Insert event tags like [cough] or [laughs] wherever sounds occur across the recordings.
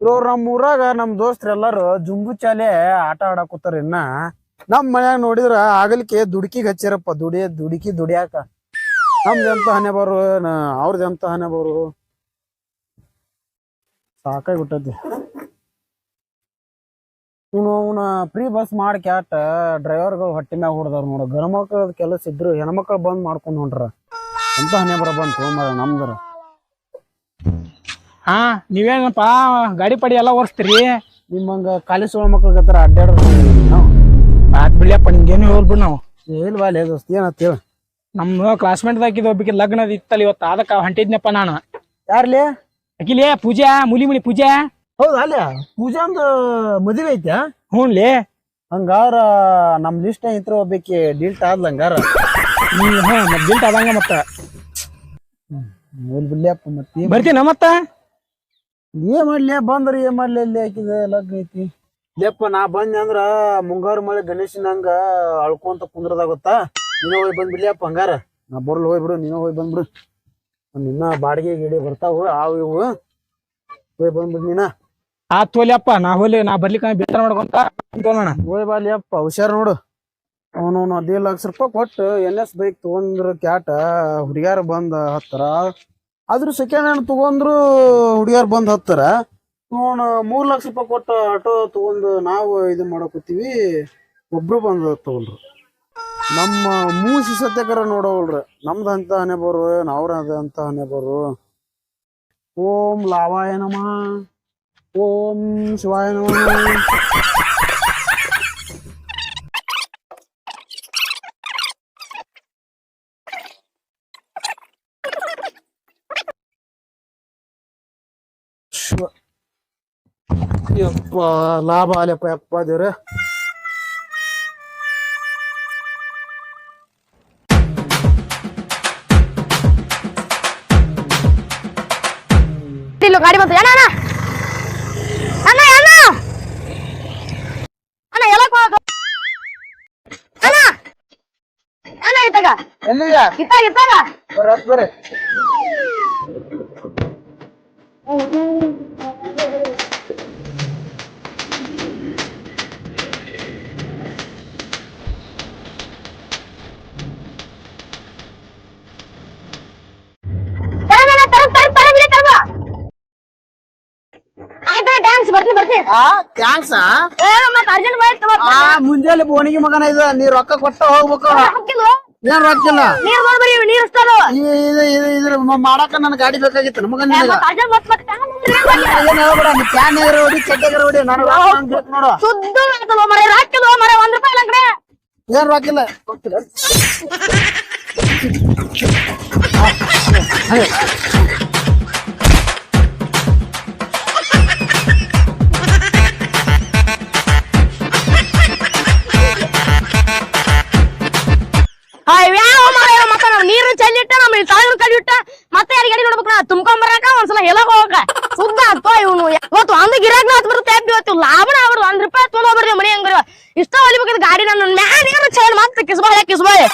ಇವ್ರು ನಮ್ಮ ಊರಾಗ ನಮ್ ದೋಸ್ತ್ರ ಎಲ್ಲಾರು ಜುಂಬು ಚಾಲೆ ಆಟ ಆಡಾಕತ್ತಾರ ಇನ್ನ. ನಮ್ ಮನ್ಯಾಗ ನೋಡಿದ್ರ ಆಗಲಿಕ್ಕೆ ದುಡುಕಿಗೆ ಹಚ್ಚಿರಪ್ಪ ದುಡಿ, ದುಡುಕಿ ದುಡಿಯಾಕ. ನಮ್ದು ಎಂತ ಹನೆ ಬರು ಅವ್ರದ್ದು ಎಂತ ಹನೆ ಬರು. ಸಾಕಾಗಿ ಬಿಟ್ಟತಿ. ಇವನು, ಅವನ ಫ್ರೀ ಬಸ್ ಮಾಡಿ ಕ್ಯಾಟ ಡ್ರೈವರ್ಗಳು ಹೊಟ್ಟೆ ಮ್ಯಾಗ ಹೊಡೆದವ್ರು ನೋಡ. ಗಣಮಕ್ಳದ ಕೆಲಸ ಇದ್ರು ಹೆಣ್ಮಕ್ಳು ಬಂದ್ ಮಾಡ್ಕೊಂಡ್ ಹೊಂಟ್ರ. ಎಂತ ಹನೆ ಬರ ಬಂತು ನಮ್ದ್ರ. ಹಾ ನೀವೇನಪ್ಪ ಗಾಡಿ ಪಡಿ ಎಲ್ಲ ಓಡಿಸ್ತೀರಿ? ನಿಮ್ಮಂಗ ಕಾಲೇಜ್ ಮಕ್ಳಿಗೆ ಹತ್ರ ಅಡ್ಡಾಡೋದು ನಾವು. ಆತ್ ಬಿಳಿಯಪ್ಪ ನಿಂಗೇನು ಹೇಳ್ಬಿಡ್ ನಾವು. ಏನ್ ಲೇ ದೋಸ್ತ ಏನಂತ ಹೇಳು. ನಮ್ಮ ಕ್ಲಾಸ್ಮೇಟ್ ದಾಕಿದ್ ಒಬ್ಬಕ್ಕೆ ಲಗ್ನದ ಇತ್ತಲ್ಲ ಇವತ್ತು ಅದಕ್ಕೆ ಹೊಂಟಿದ್ನಪ್ಪ ನಾನು. ಯಾರ್ಲಿ? ಅಕಿಲೇ ಪೂಜಾ ಮುಲಿ ಮುಲಿ ಪೂಜಾ. ಹೌದಾ ಅಲ್ಲ? ಪೂಜಾಂದು ಮದುವೆ ಐತ್ಯಾ? ಹೂನ್ಲಿ ಹಂಗಾರ ನಮ್ ಲಿಸ್ಟ್ ಇತ್ರ ಒಬ್ಬಕ್ಕೆ ಡೀಲ್ಟ್ ಆದ್ಲ ಹಂಗಾರ. ಹ್ಮ್ ಹಾ ಮತ್ತೆ ಡೀಲ್ಟ್ ಆದಂಗ ಮತ್ತ. ಮತ್ತೆ ಬರ್ತೀನ ಮತ್ತ? ಏನ್ ಮಾಡ್ಲಿ ಬಂದ್ರ ಏನ್ ಮಾಡ್ಲಿ ಅಲ್ಲಿ ಹಾಕಿದ ಲಗ್ನ ಐತಿ. ಲೇಪ್ಪ ನಾ ಬಂದೆ ಅಂದ್ರ ಮುಂಗಾರು ಮಳೆ ಗಣೇಶನ ಹಂಗ ಅಳ್ಕೊಂತ ಕುಂದ್ರದಾಗುತ್ತಾ ನೀನ ಹೋಗಿ ಬಂದ್ಬಿಡ್ಲಿಯಪ್ಪ ಹಂಗಾರ. ನಾ ಬರ್ಲ್ ಹೋಗ್ಬಿಡು ನೀನ ಹೋಗಿ ಬಂದ್ಬಿಡು. ನಿನ್ನ ಬಾಡಿಗೆ ಗಿಡಿ ಬರ್ತಾವು ಅವು ಇವು. ಹೋಗಿ ಬಂದ್ಬಿಡು ನೀನ. ಆ ಹೋಲಿಯಪ್ಪ ನಾ ಹೋಲಿ ನಾ ಬರ್ಲಿಕ್ಕ ಬೇಟ ಮಾಡ್ಕೊಂತ ತೋಲೋಣ ಹೋಯ್ ಬಾಲಿ ಅಪ್ಪ ಹುಷಾರ್ ನೋಡು. ಅವನು ಹದಿನೈದು ಲಕ್ಷ ರೂಪಾಯಿ ಕೊಟ್ಟು ಎನ್ ಎಸ್ ಬೈಕ್ ತಗೊಂಡ್ರ ಕ್ಯಾಟ ಹುಡುಗ್ಯಾರ ಬಂದ ಹತ್ತಾರ ಆದ್ರೂ ಸೆಕೆಂಡ್ ಹ್ಯಾಂಡ್ ತಗೊಂಡ್ರು ಹುಡುಗಿಯರ್ ಬಂದ್ ಹತ್ತಾರ. ನೋಡ, ಮೂರ್ ಲಕ್ಷ ರೂಪಾಯಿ ಕೊಟ್ಟು ಆಟೋ ತಗೊಂಡು ನಾವು ಇದು ಮಾಡಕೋತೀವಿ ಒಬ್ರು ಬಂದ ತಗೊಂಡ್ರು ನಮ್ಮ ಮೂಸಿ ಸತ್ಯಕರ ನೋಡೋಲ್ರ ನಮ್ದು ಅಂತ ಹನೆ ಬರು ಅವ್ರ ಅಂತ ಹನೆ ಓಂ ಲಾವಾಯ ನಮ. ಓಂ ಶಿವಾಯ ಯಪ್ಪ ಲಾಭ ಆಲಪ್ಪ ಯಪ್ಪ ದೇವ್ರೆ. ಗಾಡಿ ಬಂತು. ಅಣ್ಣ ಅಣ್ಣ. ಅಣ್ಣ ಅಣ್ಣ. ಎಲ್ಲ ಹೋಗೋದು ಅಣ್ಣ. ಅಣ್ಣ ಇತ್ತಾಗ. ಎಲ್ಲಿಗ ಇತ್ತಾಗ ಇತ್ತಾಗ. ಬರತ್ ಬರ್ರಿ ಥ್ಯಾಂಕ್ಸ್ ಮತ್ತೆ ಅರ್ಜೆಂಟ್ ಬೈತ್ ಆ ಮುಂಜಾನೆ ಬೋನಿಗೆ ಮಗನ ಇದು ನೀ ರೊಕ್ಕ ಕೊಟ್ಟ ಹೋಗ್ಬೇಕು ಹಾಕಿಲ್ಲ ಏನ್ ರೊಕ್ಕಿಲ್ಲ ನೀರ್ ನೋಡ್ಬರಿ ನೀರ್ ಇರ್ತಾರ ಈ- ಇದು ಇದು ಇದ್ರ ಮಾಡಾಕ ನನ್ ಗಾಡಿ ಬೇಕಾಗಿತ್ತು ನಮಗ ನಿನಗ ಅರ್ಜೆಂಟ್ ಮತ್ ಮತ್ತೆ ಏನ್ ಹೇಳ್ಬೇಡ ನೀ ಕ್ಯಾನ್ ಎಗರ ಹೊಡಿ ಚಡ್ಡೆಗರ ಹೊಡಿ ನಾನು ರೊಕ್ಕ ಬೇಕು ನೋಡು. ಸುದ್ದ ಆಗ್ತದ ಮರ ರಾಕಿಲ್ಲ ಮರ ಒಂದ್ ರೂಪಾಯಿ ಇಲ್ಲ ಕಡೆ ಏನ್ [laughs] ನೀರು ಚೆಲ್ಲಿಟ್ಟ ನಮ್ಮ ತಾಳಿನ ಕಡಿ ಇಟ್ಟ, ಮತ್ತೆ ಯಾರಿಗೆ ಗಾಡಿ ನೋಡ್ಬೇಕು ನಾ? ತುಂಬ್ಕೊಂಡ್ ಬರಾಕ ಒಂದ್ಸಲ ಎಲ್ಲ ಹೋಗಕ. ಸುದ್ದ ಅಪ್ಪ ಇವನು. ಇವತ್ತು ಒಂದ್ ಗಿರಾಕ್ ನಾತ್ ಬರುತ್ತೆ ಇವತ್ತು ಲಾಭನ ಆಗ್ಬಿಡು. ಒಂದ್ ರೂಪಾಯಿ ತೊಗೊಂಡ್ ಹೋಗ್ಬಿಡ್ರಿ ಮನಿ ಹಂಗ್ರಿ ಇಷ್ಟ ಹೊಲಿಬೇಕಂತ ಗಾಡಿ ನನ್ನ ಮ್ಯಾನ್ ಏನು ಚೈನ್ ಮತ್ತೆ ಕಿಸ್ಬಾಳೆ ಕಿಸ್ಬಾಳೆ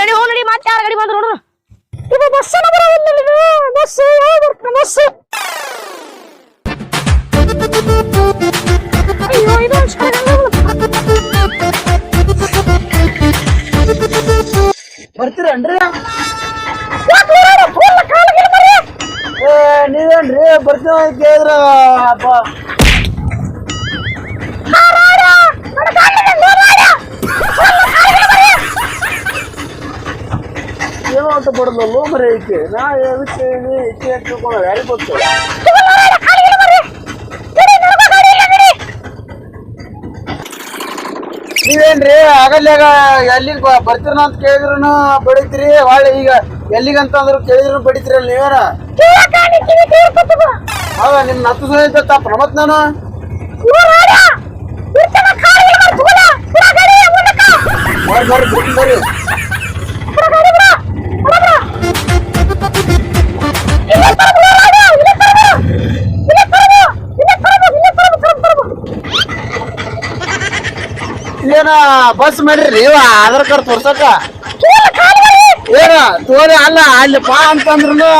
ನಡಿ ಹೋ ನಡಿ, ಮತ್ತೆ ಯಾರ ಗಾಡಿ ಬಂದ್ರು ನೋಡ್ರು ಇದು ಬಸ್ ಬಸ್ ಬಸ್. ಅಯ್ಯೋ ಇದು ಬರ್ತೀರೇನ್ರಿ ಏ ನೀವೇನ್ರಿ? ಬರ್ತೀವಿ ಅಂತ ಕೇಳಿದ್ರ? ಅಪ್ಪ ಏನೋ ಅಂತ ಬಡದಲ್ಲೋ ಮರೆ ಐಕೆ ನಾ ಎದಕ್ಕೆ ಹೇಳಿ ಇಕ್ಕೆ ತಿಳ್ಕೊಂಡ ಯಾರಿಗೆ ಗೊತ್ತು? ನೀವೇನ್ರಿ ಆಗಲ್ಯಾಗ ಎಲ್ಲಿಗೆ ಬರ್ತೀರ ಅಂತ ಕೇಳಿದ್ರು ಬಡಿತ್ರಿ ಹೊಳ್ಳಿ ಈಗ ಎಲ್ಲಿಗಂತ ಅಂತಂದ್ರು ಕೇಳಿದ್ರು ಅಲ್ಲಿ ನೀವೇನ? ಹೌದಾ ನಿಮ್ ನತ್ತು ಸಹಿತ ತಪ್ಪ ನಾನು? ಬರ್ರಿ ಬರ್ರಿ ಬಿಟ್ಟು ಬರ್ರಿ. ಏನ ಬಸ್ ಮಾಡ್ರಿ ಇವ ಆಧಾರ್ ಕಾರ್ಡ್ ತೋರ್ಸಕ ಏನ ತೋರಿ ಅಲ್ಲ ಅಲ್ಲಿ ಬಾ ಅಂತಂದ್ರು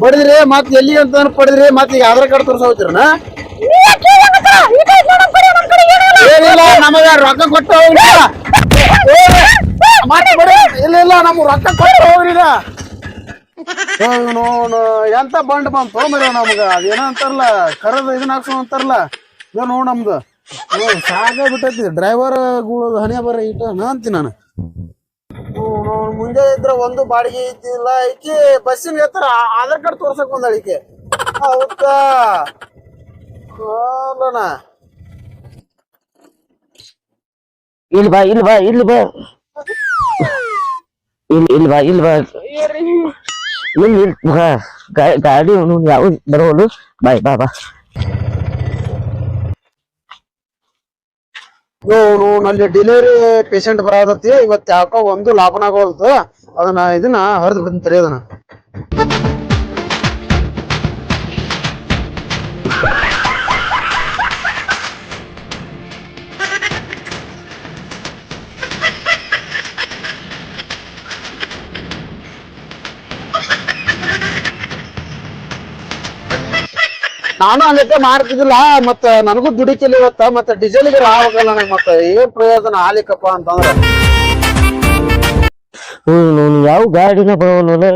ಬಡಿದ್ರಿ ಮತ್ ಎಲ್ಲಿ ಅಂತ ಪಡಿದ್ರಿ ಮತ್ ಈಗ ಆಧಾರ್ ಕಾರ್ಡ್ ತೋರ್ಸ ಹೋಗ್ತಿರನ ಏನಿಲ್ಲ ನಮಗ ರೊಕ್ಕ ಕೊಟ್ಟು ಹೋಗ್ರಿ ಮತ್ತೆ ಬರ್ರಿ. ಇಲ್ಲ ಇಲ್ಲ ನಮ್ಗ್ ರೊಕ್ಕ ಕೊಟ್ಟು ಹೋಗ್ರಿ ಈಗ. ಏ, ಇವ್ನು ಅವ್ನು ಎಂತ ಬಂಡ್ ಬಂತು ಮರಿ ನಮ್ಗ ಅದೇನೋ ಅಂತಾರಲ್ಲ ಕರದ ಇದನ್ನ ಹಾಕ್ಸೋ ಅಂತಾರಲ್ಲ ಇದು ನೋಡ್ ನಮ್ದು ಹ್ಮ್, ಸಾಕ ಬಿಟ್ಟೈತಿ. ಡ್ರೈವರ್ ಹಣೆ ಬರ ಇಟ್ಟ ಅಂತೀನಿ ನಾನು. ಮುಂದೆ ಇದ್ರ ಒಂದು ಬಾಡಿಗೆ ಇದ್ದಿಲ್ಲ ಈಕಿ ಬಸ್ಸಿನ ಎತ್ತರ ಆಧಾರ್ ಕಾರ್ಡ್ ತೋರ್ಸಕ್ ಬಂದ ಈಕೆ. ಹೌದಾ? ಇಲ್ಲಿ ಬಾ ಇಲ್ಲಿ ಬಾ ಇಲ್ ಬಾ. ಇಲ್ ಇಲ್ ಬಾ ಇಲ್ ಬಾ. ಇಲ್ಲಿ ಇಲ್ ಬಾ. ಗಾಡಿ ಯಾವ ಬರೋಳು ಬಾಯ್ ಬಾ ಬಾ. ಇವನು ನಲ್ಲಿ ಡೆಲಿವರಿ ಪೇಷಂಟ್ ಬರತತಿ ಇವತ್ತು ಯಾಕೋ ಒಂದು ಲಾಭನ ಆಗೋಲ್ತು ಅದನ್ನ ಇದನ್ನ ಹರಿದು ಬಂದ್ರಿ ಅದನ್ನ ನಾನು ಹಂಗತ್ತೆ ಮಾಡ್ತಿದ್ದಿಲ್ಲ ಮತ್ತ ನನಗೂ ದುಡಿತಿಲ್ಲ ಇವತ್ತ ಮತ್ತೆ ಡೀಸೆಲ್ಗೆ ಆಗಲ್ಲ ನನಗೆ ಮತ್ತೆ ಏನ್ ಪ್ರಯೋಜನ ಆಲಿಕಪ್ಪ ಅಂತಂದ್ರೆ. ಹ್ಮ್ ಯಾವ ಗಾಡಿನ ಬರೋಲ್ಲ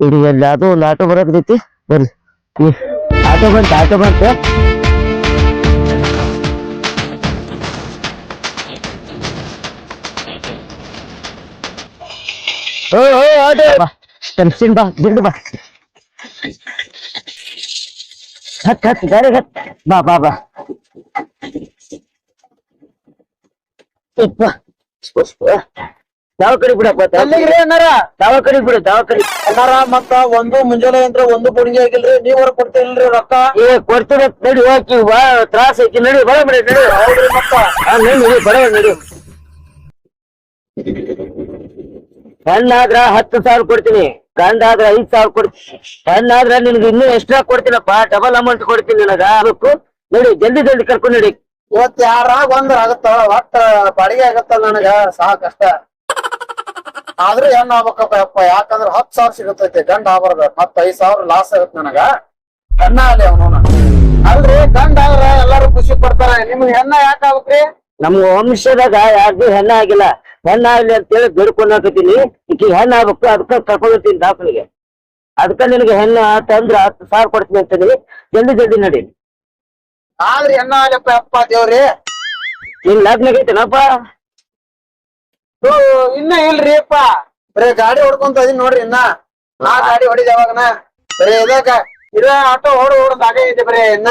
ಇಡಿ ಅಲ್ಲಿ ಅದು ಒಂದು ಆಟೋ ಬರಕತೈತಿ ಬರ್ರಿ. ಆಟೋ ಬಂತ ಆಟೋ ಬಂತ. ಓ ಓ ಆಟೋ. ಬಾ ಟೆನ್ಷನ್ ಬಾ ದುಡ್ಡು ಬಾ. ಹತ್ ಹತ್ ಗಾಡಿ ಹತ್. ಬಾ ಬಾ ಬಾ. ಯಾವ ಕಡೆ ಬಿಡಪ್ಪ ಅಣ್ಣಾರ? ಯಾವ ಕಡೆ ಬಿಡು ಯಾವ ಕಡೆ ಅಣ್ಣಾರ ಮತ್ತ ಒಂದು ಮುಂಜಾನೆ ಅಂದ್ರೆ ಒಂದು ಬುಡಿಗೆ ಆಗಿಲ್ರಿ? ನೀವ್ ಹೊರ ಕೊಡ್ತಿಲ್ರಿ ರೊಕ್ಕ? ಏ ಕೊಡ್ತೀನಿ ಅಂತ ನಡಿ ಹೋಗಿ ಬಾ ತ್ರಾಸ ಐತಿ ನಡಿ ಬಡ ಬಿಡಿ ನಡಿ. ಹೌದ್ರಿ ಮತ್ತ. ನಡಿ ಬಡ ನಡಿ. ಹೆಣ್ಣಾದ್ರ ಹತ್ತು ಸಾವಿರ ಕೊಡ್ತೀನಿ. ಗಂಡಾದ್ರ ಐದ್ ಸಾವಿರ ಕೊಡ್ತೀನಿ ಹೆಣ್ಣಾದ್ರ ನಿನ್ಗೆ ಇನ್ನೂ ಎಕ್ಸ್ಟ್ರಾ ಕೊಡ್ತೀನಪ್ಪ ಡಬಲ್ ಅಮೌಂಟ್ ಕೊಡ್ತೀನಿ ನಿನಗ. ಅದಕ್ಕೂ ನೋಡಿ ಜಲ್ದಿ ಜಲ್ದಿ ಕರ್ಕೊಂಡು ನಡಿ. ಇವತ್ ಯಾರಾಗ ಒಂದ್ರ ಆಗತ್ತ ಒಟ್ಟ ಬಾಡಿಗೆ ಆಗತ್ತ ನನಗ ಸಾಕಷ್ಟ. ಆದ್ರೂ ಹೆಣ್ಣು ಆಗ್ಬೇಕಪ್ಪ ಅಪ್ಪ. ಯಾಕಂದ್ರ ಹತ್ತು ಸಾವಿರ ಸಿಗತೈತಿ ಗಂಡ ಆಗ್ಬಾರ್ದ. ಮತ್ತ ಐದ್ ಸಾವಿರ ಲಾಸ್ ಆಗತ್ ನನಗ. ಹೆಣ್ಣ ಅಲ್ಲಿ ಅವನು. ಅಲ್ರಿ ಗಂಡ ಆದ್ರ ಎಲ್ಲಾರು ಖುಷಿ ಪಡ್ತಾರ. ನಿಮ್ಗೆ ಹೆಣ್ಣ ಯಾಕ ಆಗ್ಬೇಕ್ರಿ ನಮ್ಮ ವಂಶದಾಗ ಯಾರ್ದು ಹೆಣ್ಣ ಆಗಿಲ್ಲ. ಹೆಣ್ಣ ಅಂತ ಅಂತೇಳಿ ಬೇಡ್ಕೊಂಡ್ ಹಾಕತೀನಿ ಈಕಿ ಹೆಣ್ಣ ಆಗ್ಬೇಕು ಅದಕ್ಕ ಕರ್ಕೊಳ್ತೀನಿ ದಾಖಲೆಗೆ ಅದಕ್ಕೆ ಅದಕ್ಕ ನಿನಗೆ ಹೆಣ್ಣ ತಂದ್ರ ಹತ್ತು ಸಾವಿರ ಕೊಡ್ತೀನಿ ಅಂತೇಳಿ ಜಲ್ದಿ ಜಲ್ದಿ ನಡಿ. ಆದ್ರೆ ಹೆಣ್ಣ ಆಗ್ಲಪ್ಪ ಅಪ್ಪ ದೇವ್ರಿ. ನಿನ್ ಲಗ್ನ ಆಗೈತೇನಪ್ಪ? ಓ, ಇನ್ನ ಇಲ್ರಿ ಅಪ್ಪ ಬರೇ ಗಾಡಿ ಹೊಡ್ಕೊಂತ ಇದೀನಿ ನೋಡ್ರಿ ಇನ್ನ. ನಾ ಗಾಡಿ ಹೊಡಿದ ಯಾವಾಗನ. ಬರೇ ಇದಾಗ ಇರ ಆಟೋ ಓಡ್ ಓಡ್ ಆಗೈತೆ ಇದೆ ಬರೇ ಇನ್ನ.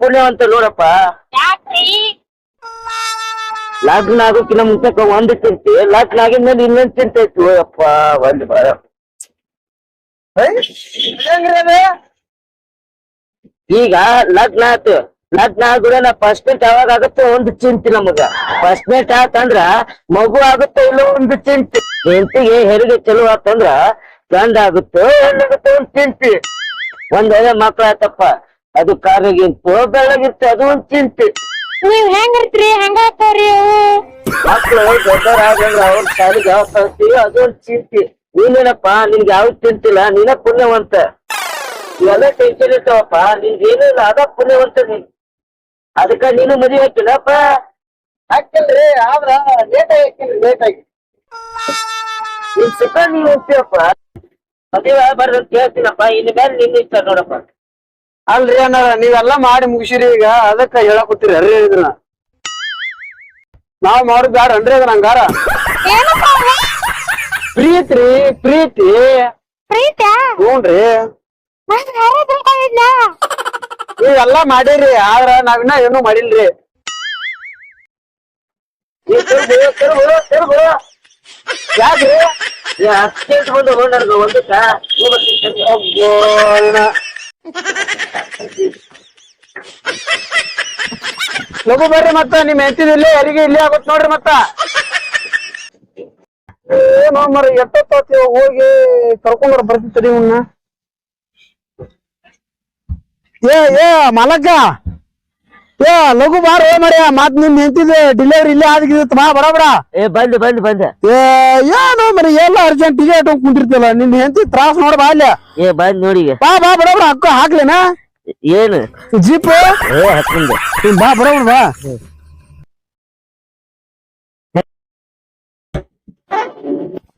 ಪುಣ್ಯ ಅಂತ ನೋಡಪ್ಪ. ಲಗ್ನ ಆಗೋಕಿನ ಮುಂಚೆ ಒಂದು ಚಿಂತೆ ಲಾಕ್ಡೌನ್ ಆಗಿದ ಮೇಲೆ ಇನ್ನೊಂದು ಚಿಂತೆ ಇತ್ತು. ಅಪ್ಪ ಒಂದು ಬಾರ ಈಗ ಲಗ್ನ ಆತು ಲಗ್ನ ಆಗುಡನ ಫಸ್ಟ್ ನೈಟ್ ಯಾವಾಗ ಆಗುತ್ತೋ ಒಂದು ಚಿಂತೆ ನಮಗ. ಫಸ್ಟ್ ನೈಟ್ ಆತಂದ್ರ ಮಗು ಆಗುತ್ತೋ ಇಲ್ಲೋ ಒಂದು ಚಿಂತೆ. ಹೆಂಡತಿಗೆ ಹೆರಿಗೆ ಚಲೋ ಆತಂದ್ರ ಗಂಡ ಆಗುತ್ತೋ ಹೆಣ್ಣಾಗುತ್ತೋ ಒಂದು ಚಿಂತೆ. ಒಂದ್ ವೇಳೆ ಮಕ್ಳು ಆತಪ್ಪ ಅದು ಕಾರ್ಯಗಿಂತ ಬೆಳಗಿತ್ತು ಅದು ಒಂದು ಚಿಂತೆ. ನೀವ್ ಹೆಂಗಿರ್ತೀರಿ? ಅವು? ಮಕ್ಳು ದೊಡ್ಡವರಾಗಂದ್ರ ಅವ್ರ ಶಾಲೆಗೆ ಯಾವ ಕಳಿಸ್ತೀವಿ ಅದೊಂದ್ ಚಿಂತೆ ನೀನೇನಪ್ಪ, ನಿನ್ಗೆ ಯಾವ ಚಿಂತಿಲ್ಲ ನೀನ ಪುಣ್ಯವಂತ. ಎಲ್ಲ ಟೆನ್ಷನ್ ಇರ್ತಾವಪ್ಪ, ನಿನ್ಗೆ ಏನೂ ಇಲ್ಲ, ಅದ ಪುಣ್ಯವಂತ ನೀನ್ ಅದಕ್ಕ ನೀನು ಮದುವೆ ಹಾಕಿಲ್ಲಪ್ಪ ಹಾಕಿಲ್ರಿ, ಆದ್ರ ಲೇಟ್ ಆಗಿ ಲೇಟ್ ಆಗಿ. ನೀನ್ ಸುಖ ನೀವು ಹೋಗ್ತೀವಪ್ಪ ಮದುವೆ ಬರ್ದಂತ ಅಂತ ಹೇಳ್ತೀನಪ್ಪ, ಇನ್ನು ಮೇಲೆ ನಿನ್ನ ಇಷ್ಟ ನೋಡಪ್ಪ. ಅಲ್ರಿ ಅಣ್ಣಾರ ನೀವೆಲ್ಲಾ ಮಾಡಿ ಮುಗಿಸಿರಿ ಈಗ ಅದಕ್ಕ ಹೇಳಕತ್ತೀರಿ ಅರ್ರಿ ಇದ್ರ ನಾವ್ ಮಾಡುದ್ ಬ್ಯಾಡ ಅನ್ರಿ ಅದ ನಂಗಾರ ಪ್ರೀತಿ ರೀ ಪ್ರೀತಿ ಪ್ರೀತ ಹ್ಞೂನ್ರಿ ಮತ್ತ್ ಬೇರೆ ತಿಳ್ಕೊಂಡಿದ್ನ ನೀವೆಲ್ಲಾ ಮಾಡಿರಿ ಆದ್ರ ನಾವಿನ್ನ ಏನು ಮಾಡಿಲ್ರಿ ನೀ ತಿರ್ಗು, ತಿರ್ಗು, ತಿರ್ಗು. ಯಾಕ್ರಿ ಏ, ಅರ್ಜೆಂಟ್ ಬಂದು ಹೋಗ್ನರ್ಗ ಒಂದಕ್ಕ ಹೋಗ್ಬರ್ತೀನಿ. ಅಬ್ಬೋ, ಇನ್ನ. ಲಘು ಬರ್ರಿ ಮತ್ತ, ನಿಮ್ ಹೆಂಡತಿದ್ ಇಲ್ಲೇ, ಯಾರಿಗೆ ಇಲ್ಲೇ ಆಗುತ್ತೆ ನೋಡ್ರಿ ಮತ್ತ. ಏನೋ ಮರ ಹೋಗಿ ಕರ್ಕೊಂಡ್ರ ಬರ್ತಿರ್ತೀರಿ ಇವನ್ನ ಏ ಏ, ಮಲಕ್ಕ. ಏ ಲಘು ಬಾರ ಏ ಮರ್ಯ ಮತ್ ನಿಮ್ ಹೆಂಡತಿದ್ ಡಿಲಿವರಿ ಇಲ್ಲೇ ಆಗಿತ್ತು ಬಾ ಬಡ ಬಡ. ಏ ಬಂದ್ ಬಂದ್ ಬಂದ್. ಏ ಏನೋ ಮರಿ ಎಲ್ಲ ಅರ್ಜೆಂಟ್ ಟಿಕೆಟ್ ಇಟ್ಕೊಂಡ್ ಕುಂತಿರ್ತಿಲ್ಲ ನಿನ್ ಹೆಂಡತಿ ತ್ರಾಸ್ ನೋಡ್ ಬಾ ಅಲ್ಲೇ ಏ ಬಂದ್ ನೋಡಿ ಬಾ ಬಾ ಬಡ ಬಡ ಅಕ್ಕ ಹಾಕ್ಲೇನ? ಏನು? ಜೀಪ್ ಏ ಬಾ ಬರೋಣ ಬಾ.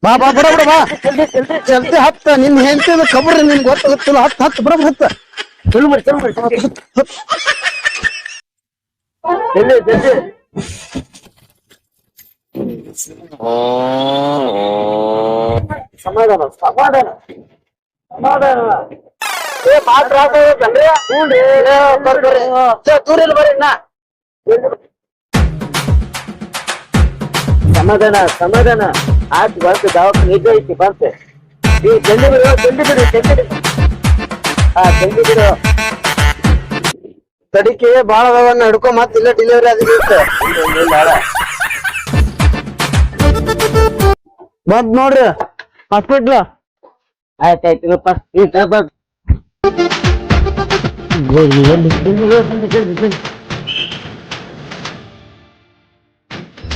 ಬಾ ಬಾ ಬಡ ಬಾ. ಜಲ್ದಿ ಹತ್ತ ನಿನ್ ಹೆಂಡತಿ ಖಬರ್ ನಿನ್ ಗೊತ್ತಾಗುತ್ತಿಲ್ಲ ಹತ್ತ ಹತ್ತ ಬರೋಣ ಹತ್ತ. ಚಲು ಮಾಡಿ ಚಲು ಮಾಡಿ. ಜಲ್ದಿ ಜಲ್ದಿ ಸಮಾಧಾನ ಸಮಾಧಾನ ಸಮಾಧಾನ ಏ ಮಾತ್ರ ಹಾಕೋಬೇಕಲ್ರಿ ಹ್ಞೂನ್ರಿ ಏ, ಬರ್ರಿ ಬರ್ರಿ ಛೆ, ದೂರ ಇಲ್ಲ ಬರ್ರಿ ನಾ ಸಮಾಧಾನ ಸಮಾಧಾನ ಆಯ್ತು ಬಂತು ದವಾಖಾನೆ ನಿಜ ಐತಿ ಬಂತೆ ಈ ಜಲ್ದಿ ಬಿಡು ಜಲ್ದಿ ಬಿಡು ಜಲ್ದಿ ಬಿಡು ಹಾ ಜಲ್ದಿ ಬಿಡು ತಡಿಕೆ ಬಾಳ ಅದಾವನ್ನ ಹಿಡ್ಕೊ ಮತ್ತ ಇಲ್ಲ ಡೆಲಿವರಿ ಆದಿತ್ತು ಬಂದ್ ನೋಡ್ರಿ ಹಾಸ್ಪಿಟ್ಲ ಆಯ್ತಾಯ್ತಿನಪ್ಪ ಈ ಬಾ.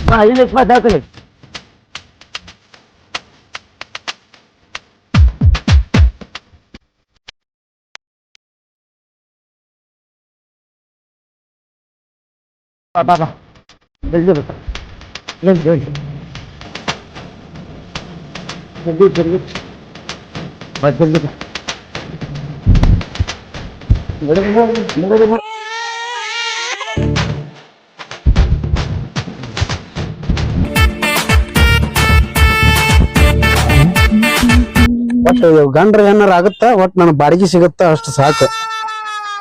ಬಾ ಇಲ್ಲಿ ಬಾ ದಾಖಲೆ ಬಾ ಬಾ ಬಾ ಜಲ್ದಿ ಬಾ ಜಲ್ದಿ ಜಲ್ದಿ ಜಲ್ದಿ ಜಲ್ದಿ ಬಾ ಜಲ್ದಿ ಬಾ ನಡೆ ಬಾ, ನಡೆ ಬಾ. ಒಟ್ಟು ಗಂಡ್ರ ಏನಾರ ಆಗುತ್ತ ಒಟ್ ನನ್ ಬಾಡಿಗೆ ಸಿಗುತ್ತ ಅಷ್ಟು ಸಾಕು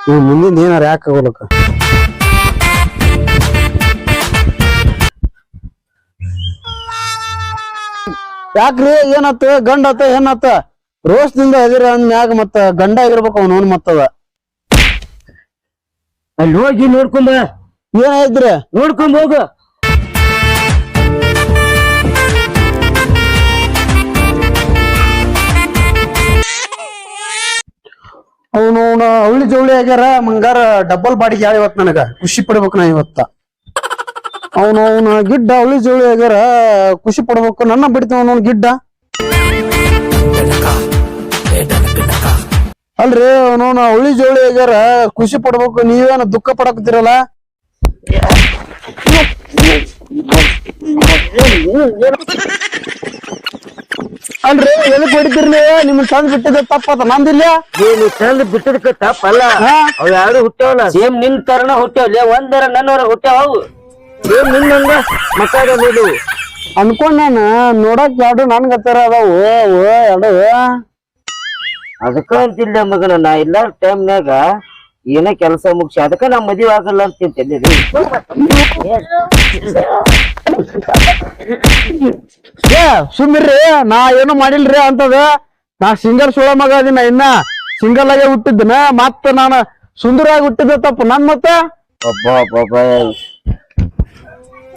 ಇವ್ ಮುಂದಿನ ಏನಾರ ಯಾಕೆ ಆಗೋಲಕ್ಕ ಯಾಕ್ರಿ? ಏನತ್ತ? ಗಂಡ ಆತ ಏನಾತ ರೋಸ್ದಿಂದ ಅದಿರ ಮ್ಯಾಗ ಮತ್ತ ಗಂಡ ಆಗಿರ್ಬೇಕು ಅವ್ನ ಮತ್ತದ. ಅಲ್ಲಿ ಹೋಗಿ ನೋಡ್ಕೊಂಬ. ಏನಾಯ್ತ್ರಿ ನೋಡ್ಕೊಂಡ್ ಹೋಗು. ಅವನು ಅವಳಿ ಜವಳಿ ಆಗ್ಯಾರ ಮಂಗಾರ ಡಬ್ಬಲ್ ಬಾಡಿಗೆ ಯಾವ ಇವತ್ ನನಗ. ಖುಷಿ ಪಡ್ಬೇಕು ನಾ ಇವತ್ತ. ಅವನು ಅವನ ಗಿಡ್ಡ ಅವಳಿ ಜೋಳಿ ಆಗ್ಯಾರ ಖುಷಿ ಪಡ್ಬೇಕು. ನನ್ನ ಬಿಡ್ತಾವ ಅವನ ಗಿಡ್ಡ. ಅಲ್ರಿ ಅವನವನ ಅವಳಿ ಜೋಳಿ ಆಗ್ಯಾರ ಖುಷಿ ಪಡ್ಬೇಕು. ನೀವೇನ ದುಃಖ ಪಡಕತ್ತಿರಲ್ಲ? ಅಲ್ರಿ ಎಲ್ಲಿ ಹೊಡಿತಿರ್ಲಿ? ನಿಮ್ ಚಂದ್ ಬಿಟ್ಟಿದ ತಪ್ಪದ ನಂದಿಲ್ಲ ನೀನು ಚಂದ ಬಿಟ್ಟದಕ್ಕೆ ತಪ್ಪಲ್ಲ. ಅವ್ ಯಾರು ಹುಟ್ಟವಲ್ಲ ಸೇಮ್ ನಿನ್ ತರನ ಹುಟ್ಟವಲ್ಲ ಒಂದರ ನನ್ನವರ ಹುಟ್ಟವ್ ಅವು. ಸೇಮ್ ನಿನ್ನಂಗ ಮಕ್ಕಳ ನೀನು ಅನ್ಕೊಂಡ್ ನಾನು ನೋಡಕ್ ಎರಡು ನನ್ಗ ಹತ್ತಿರ ಅದಾವು. ಅವು ಎರಡು ಅದಕ್ಕ ಅಂತಿಲ್ಲ ಮಗನ ನಾ ಇಲ್ಲ ಟೈಮ್ನಾಗ ಏನ ಕೆಲಸ ಮುಗಿಸಿ ಅದಕ್ಕ ನಾ ಮದುವೆ ಆಗಲ್ಲ ಅಂತ ತಿಂತೇನೆ ಏ ಸುಮ್ಮಿರ್ರಿ ನಾ ಏನು ಮಾಡಿಲ್ರಿ ಅಂತದ? ನಾ ಸಿಂಗಲ್ ಸುಳ ಮಗ ಅದಿನ ಇನ್ನ. ಸಿಂಗಲ್ ಆಗೇ ಹುಟ್ಟಿದ್ದನ ಮತ್ತ ನಾನು ಸುಂದರವಾಗಿ ಹುಟ್ಟಿದ ತಪ್ಪು. ನನ್ ಮತ್ತ? ಒಬ್ಬ ಒಬ್ಬ